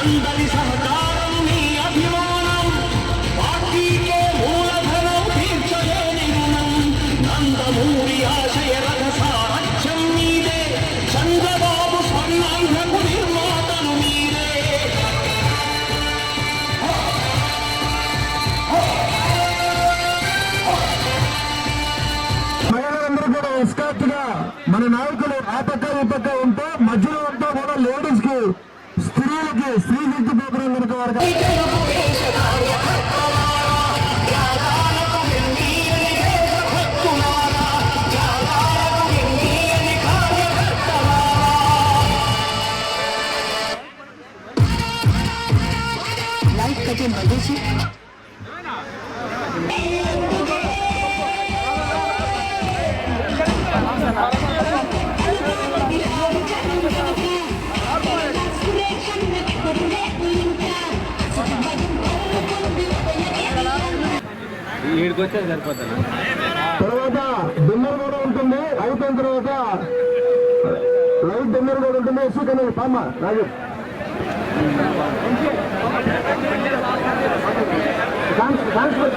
అందరి సహకారం మీ అభిమానం. పార్టీకే మూలధనం తీర్చలేని రుణం నందమూరి ఆశయ రథ సారథ్యం మీదే. చంద్రబాబు స్వర్ణాంధ్రకు నిర్మాతలు మీరే. మహిళలందరూ కూడా మన నాయకులు ఆ పక్క ఈ పక్క ఉంటే ఈడికి వచ్చేది సరిపోతుంది? తర్వాత డిన్నర్ కూడా ఉంటుంది. అయిపోయిన తర్వాత లైట్ డిన్నర్ కూడా ఉంటుంది. ఎస్సీ కన్నా పామ రాజు. ట్రాన్స్పోర్ట్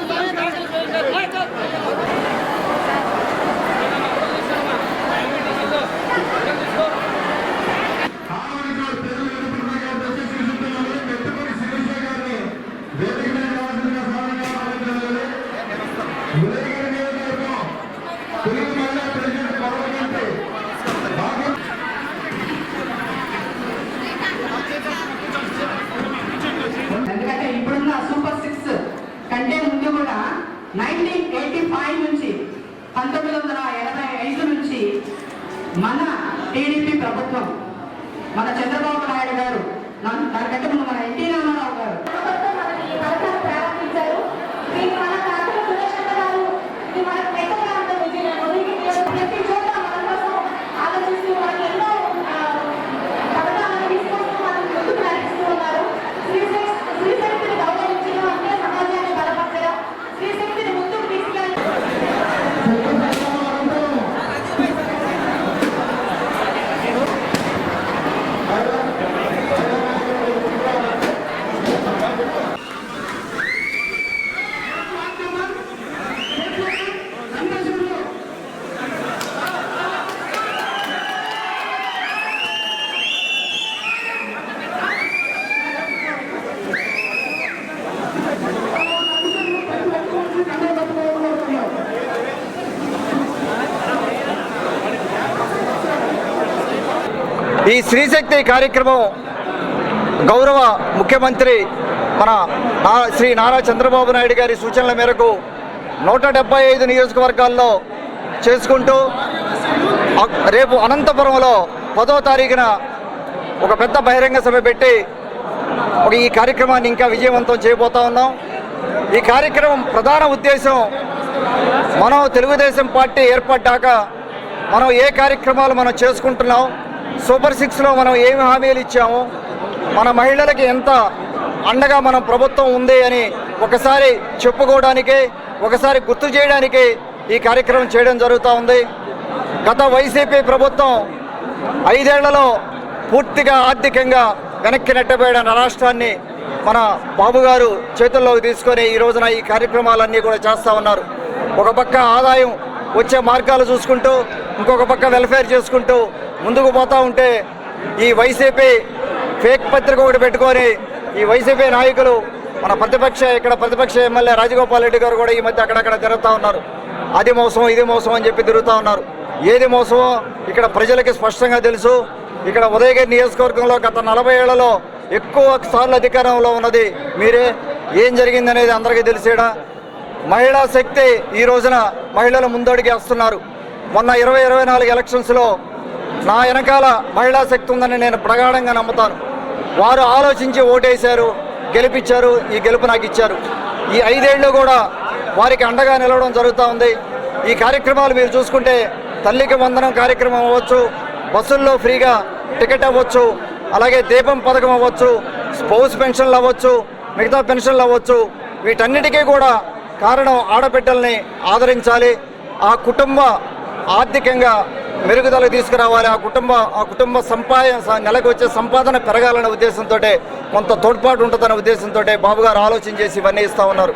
జిల్లాలి నారా మన టీడీపీ ప్రభుత్వం మన చంద్రబాబు నాయుడు గారు నన్ను- దానికంటే ముందు మన ఎన్టీ రామారావు గారు ప్రారంభించారు దీన్ని మన కాకర సురేష్ గారు ఇది మనకు పెద్దగా ఉంటుంది ఇది మొదటి ప్రతి చోట మన కోసం ఆలోచిస్తూ మనకి ఎన్నో ఆ, పథకాలను తీసుకొస్తూ మనం ముందుకు నడిపిస్తూ ఉన్నారు శ్రీశక్తి శ్రీశక్తిని గౌరవించడం అంటే సమాజాన్ని బలపరచడం శ్రీశక్తిని ముందుకు తీసుకెళ్ళి ఈ స్త్రీశక్తి కార్యక్రమం గౌరవ ముఖ్యమంత్రి మన శ్రీ నారా చంద్రబాబు నాయుడు గారి సూచనల మేరకు నూట డెబ్బై ఐదు నియోజకవర్గాల్లో చేసుకుంటూ రేపు అనంతపురంలో పదో తారీఖున ఒక పెద్ద బహిరంగ సభ పెట్టి ఒక ఈ కార్యక్రమాన్ని ఇంకా విజయవంతం చేయబోతా ఉన్నాం. ఈ కార్యక్రమం ప్రధాన ఉద్దేశం మనం తెలుగుదేశం పార్టీ ఏర్పడ్డాక మనం ఏ కార్యక్రమాలు మనం చేసుకుంటున్నాం సూపర్ సిక్స్లో మనం ఏమి హామీలు ఇచ్చామో? మన మహిళలకి ఎంత అండగా మనం ప్రభుత్వం ఉంది అని ఒకసారి చెప్పుకోవడానికి ఒకసారి గుర్తు చేయడానికి ఈ కార్యక్రమం చేయడం జరుగుతూ ఉంది. గత వైసీపీ ప్రభుత్వం ఐదేళ్ళలో పూర్తిగా ఆర్థికంగా వెనక్కి నెట్టబోయిన రాష్ట్రాన్ని మన బాబు గారు చేతుల్లోకి తీసుకొని ఈ రోజున ఈ కార్యక్రమాలన్నీ కూడా చేస్తూ ఉన్నారు. ఒక పక్క ఆదాయం వచ్చే మార్గాలు చూసుకుంటూ ఇంకొక పక్క వెల్ఫేర్ చేసుకుంటూ ముందుకు పోతూ ఉంటే ఈ వైసీపీ ఫేక్ పత్రిక ఒకటి పెట్టుకొని ఈ వైసీపీ నాయకులు మన ప్రతిపక్ష ఇక్కడ ప్రతిపక్ష ఎమ్మెల్యే రాజగోపాల్ రెడ్డి గారు కూడా ఈ మధ్య అక్కడక్కడ తిరుగుతూ ఉన్నారు. అది మోసం ఇది మోసం అని చెప్పి తిరుగుతూ ఉన్నారు. ఏది మోసమో ఇక్కడ ప్రజలకి స్పష్టంగా తెలుసు. ఇక్కడ ఉదయగిరి నియోజకవర్గంలో గత నలభై ఏళ్ళలో ఎక్కువ సార్లు అధికారంలో ఉన్నది మీరే. ఏం జరిగిందనేది అందరికీ తెలిసేడా? మహిళా శక్తి ఈ రోజున మహిళలు ముందడుగు వేస్తున్నారు. మొన్న ఇరవై ఇరవై నాలుగు ఎలక్షన్స్లో నా వెనకాల మహిళా శక్తి ఉందని నేను ప్రగాఢంగా నమ్ముతాను. వారు ఆలోచించి ఓటేశారు గెలిపించారు ఈ గెలుపు నాకు ఇచ్చారు. ఈ ఐదేళ్ళు కూడా వారికి అండగా నిలవడం జరుగుతూ ఉంది. ఈ కార్యక్రమాలు మీరు చూసుకుంటే తల్లికి వందనం కార్యక్రమం అవ్వచ్చు బస్సుల్లో ఫ్రీగా టికెట్ అవ్వచ్చు అలాగే దీపం పథకం అవ్వచ్చు స్పౌస్ పెన్షన్లు అవ్వచ్చు మిగతా పెన్షన్లు అవ్వచ్చు. వీటన్నిటికీ కూడా కారణం ఆడబిడ్డల్ని ఆదరించాలి. ఆ కుటుంబ ఆర్థికంగా మెరుగుదల తీసుకురావాలి. ఆ కుటుంబ ఆ కుటుంబ సంపాదన నెలకు వచ్చే సంపాదన పెరగాలనే ఉద్దేశంతో కొంత తోడ్పాటు ఉంటుందనే ఉద్దేశంతో బాబు గారు ఆలోచన చేసి ఇవన్నీ ఇస్తూ ఉన్నారు.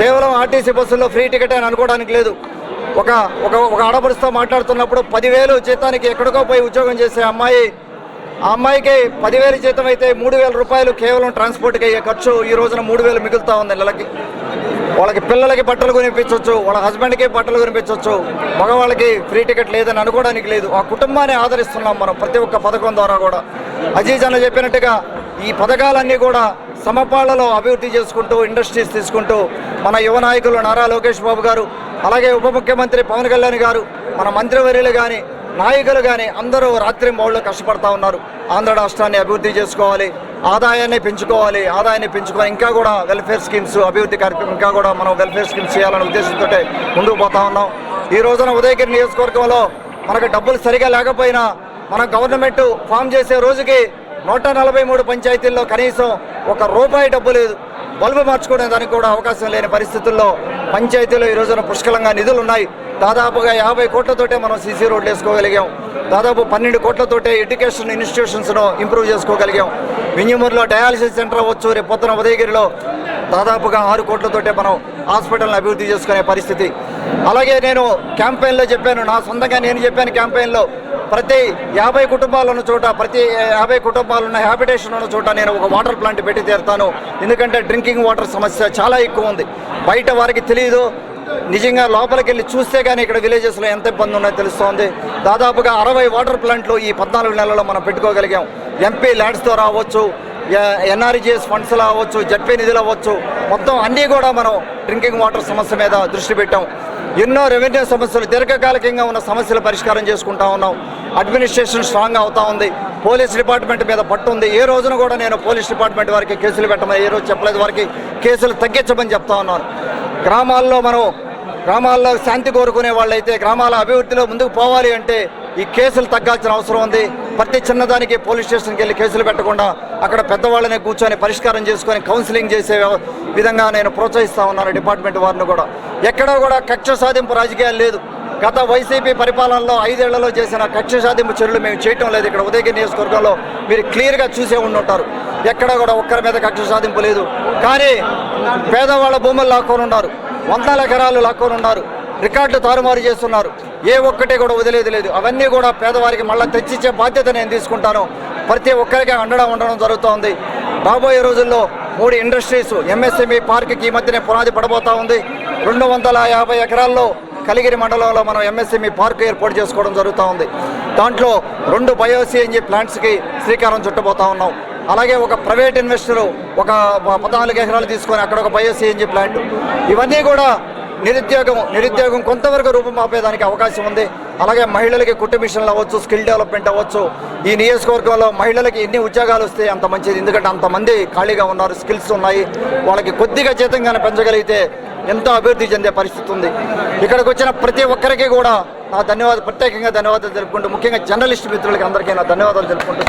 కేవలం ఆర్టీసీ బస్సుల్లో ఫ్రీ టికెట్ అని అనుకోవడానికి లేదు. ఒక ఒక ఒక ఆడపడుస్తూ మాట్లాడుతున్నప్పుడు పదివేలు జీతానికి ఎక్కడికో పోయి ఉద్యోగం చేసే అమ్మాయి ఆ అమ్మాయికి పదివేలు జీతం అయితే మూడు వేల రూపాయలు కేవలం ట్రాన్స్పోర్ట్కి అయ్యే ఖర్చు ఈ రోజున మూడు వేలు మిగులుతూ ఉంది నెలకి. వాళ్ళకి పిల్లలకి బట్టలు కొనిపించవచ్చు వాళ్ళ హస్బెండ్కి బట్టలు కొనిపించవచ్చు మగవాళ్ళకి ఫ్రీ టికెట్ లేదని అనుకోవడానికి లేదు. ఆ కుటుంబాన్ని ఆదరిస్తున్నాం మనం ప్రతి ఒక్క పథకం ద్వారా కూడా. అజీజ్ అన్న చెప్పినట్టుగా ఈ పథకాలన్నీ కూడా సమపాళ్ళలో అభివృద్ధి చేసుకుంటూ ఇండస్ట్రీస్ తీసుకుంటూ మన యువ నాయకులు నారా లోకేష్ బాబు గారు అలాగే ఉప ముఖ్యమంత్రి పవన్ కళ్యాణ్ గారు మన మంత్రివర్యులు కానీ నాయకులు కానీ అందరూ రాత్రి మౌళ్ళు కష్టపడతా ఉన్నారు. ఆంధ్ర రాష్ట్రాన్ని అభివృద్ధి చేసుకోవాలి. ఆదాయాన్ని పెంచుకోవాలి ఆదాయాన్ని పెంచుకోవాలి ఇంకా కూడా వెల్ఫేర్ స్కీమ్స్ అభివృద్ధి కార్యక్రమం ఇంకా కూడా మనం వెల్ఫేర్ స్కీమ్స్ చేయాలనే ఉద్దేశంతో ముందుకు పోతా ఉన్నాం. ఈ రోజున ఉదయగిరి నియోజకవర్గంలో మనకు డబ్బులు సరిగా లేకపోయినా మన గవర్నమెంట్ ఫామ్ చేసే రోజుకి నూట నలభై మూడు పంచాయతీల్లో కనీసం ఒక రూపాయి డబ్బు లేదు. బల్బు మార్చుకునే దానికి కూడా అవకాశం లేని పరిస్థితుల్లో పంచాయతీలో ఈ రోజున పుష్కలంగా నిధులు ఉన్నాయి దాదాపుగా యాభై కోట్లతోటే మనం సీసీ రోడ్లు వేసుకోగలిగాం. దాదాపు పన్నెండు కోట్లతోటే ఎడ్యుకేషన్ ఇన్స్టిట్యూషన్స్ను ఇంప్రూవ్ చేసుకోగలిగాం. వింజమూరులో డయాలసిస్ సెంటర్ అవ్వచ్చు రేపు పొద్దున ఉదయగిరిలో దాదాపుగా ఆరు కోట్లతోటే మనం హాస్పిటల్ని అభివృద్ధి చేసుకునే పరిస్థితి. అలాగే నేను క్యాంపెయిన్లో చెప్పాను నా సొంతంగా నేను చెప్పాను క్యాంపెయిన్లో ప్రతి యాభై కుటుంబాలు ఉన్న చోట ప్రతి యాభై కుటుంబాలు ఉన్న హ్యాబిటేషన్ ఉన్న చోట నేను ఒక వాటర్ ప్లాంట్ పెట్టి తీరుతాను. ఎందుకంటే డ్రింకింగ్ వాటర్ సమస్య చాలా ఎక్కువ ఉంది. బయట వారికి తెలియదు నిజంగా లోపలికి వెళ్ళి చూస్తే కానీ ఇక్కడ విలేజెస్లో ఎంత ఇబ్బంది ఉన్నాయో తెలుస్తోంది. దాదాపుగా అరవై వాటర్ ప్లాంట్లు ఈ పద్నాలుగు నెలల్లో మనం పెట్టుకోగలిగాం. ఎంపీ ల్యాండ్స్తో రావచ్చు ఎన్ఆర్జిఎస్ ఫండ్స్లో అవ్వచ్చు జడ్పీ నిధులు అవ్వచ్చు. మొత్తం అన్నీ కూడా మనం డ్రింకింగ్ వాటర్ సమస్య మీద దృష్టి పెట్టాం. ఎన్నో రెవెన్యూ సమస్యలు దీర్ఘకాలికంగా ఉన్న సమస్యలు పరిష్కారం చేసుకుంటా ఉన్నాం. అడ్మినిస్ట్రేషన్ స్ట్రాంగ్ అవుతా ఉంది. పోలీస్ డిపార్ట్మెంట్ మీద పట్టు ఉంది. ఏ రోజున కూడా నేను పోలీస్ డిపార్ట్మెంట్ వారికి కేసులు పెట్టమని ఏ రోజు చెప్పలేదు. వారికి కేసులు తగ్గించమని చెప్తా ఉన్నాను. గ్రామాల్లో మనం గ్రామాల్లో శాంతి కోరుకునే వాళ్ళైతే గ్రామాల అభివృద్ధిలో ముందుకు పోవాలి అంటే ఈ కేసులు తగ్గాల్సిన అవసరం ఉంది. ప్రతి చిన్నదానికి పోలీస్ స్టేషన్కి వెళ్ళి కేసులు పెట్టకుండా అక్కడ పెద్దవాళ్ళని కూర్చొని పరిష్కారం చేసుకొని కౌన్సిలింగ్ చేసే విధంగా నేను ప్రోత్సహిస్తా ఉన్నాను డిపార్ట్మెంట్ వారిని కూడా. ఎక్కడా కూడా కక్ష సాధింపు రాజకీయాలు లేదు. గత వైసీపీ పరిపాలనలో ఐదేళ్ళలో చేసిన కక్ష సాధింపు చర్యలు మేము చేయటం లేదు. ఇక్కడ ఉదయగిరి నియోజకవర్గంలో మీరు క్లియర్గా చూసే ఉండి ఉంటారు ఎక్కడ కూడా ఒక్కరి మీద కక్ష సాధింపు లేదు కానీ పేదవాళ్ళ భూములు లాక్కొని ఉన్నారు. వందల ఎకరాలు లాక్కొని ఉన్నారు. రికార్డులు తారుమారు చేస్తున్నారు. ఏ ఒక్కటే కూడా వదిలేదు లేదు. అవన్నీ కూడా పేదవారికి మళ్ళీ తెచ్చిచ్చే బాధ్యత నేను తీసుకుంటాను. ప్రతి ఒక్కరికి అండడం ఉండడం జరుగుతోంది. రాబోయే రోజుల్లో మూడు ఇండస్ట్రీస్ ఎంఎస్ఎంఈ పార్క్కి ఈ మధ్యనే పునాది పడబోతా ఉంది. రెండు వందల యాభై ఎకరాల్లో కలిగిరి మండలంలో మనం ఎంఎస్ఎంఈ పార్క్ ఏర్పాటు చేసుకోవడం జరుగుతూ ఉంది దాంట్లో రెండు బయోసిఎన్జీ ప్లాంట్స్కి శ్రీకారం చుట్టబోతా ఉన్నాం. అలాగే ఒక ప్రైవేట్ ఇన్వెస్టరు ఒక పద్నాలుగు ఎకరాలు తీసుకొని అక్కడ ఒక బయోసిఎన్జీ ప్లాంట్ ఇవన్నీ కూడా నిరుద్యోగం నిరుద్యోగం కొంతవరకు రూపమాపేదానికి అవకాశం ఉంది. అలాగే మహిళలకి కుట్టు మిషన్లు అవ్వచ్చు స్కిల్ డెవలప్మెంట్ అవ్వచ్చు. ఈ నియోజకవర్గంలో మహిళలకి ఎన్ని ఉద్యోగాలు వస్తే అంత మంచిది. ఎందుకంటే అంతమంది ఖాళీగా ఉన్నారు స్కిల్స్ ఉన్నాయి. వాళ్ళకి కొద్దిగా జీతంగానే పెంచగలిగితే ఎంతో అభివృద్ధి చెందే పరిస్థితి ఉంది. ఇక్కడికి వచ్చిన ప్రతి ఒక్కరికి కూడా నా ధన్యవాదాలు ప్రత్యేకంగా ధన్యవాదాలు తెలుపుకుంటూ ముఖ్యంగా జర్నలిస్ట్ మిత్రులకి అందరికీ నా ధన్యవాదాలు తెలుపుకుంటూ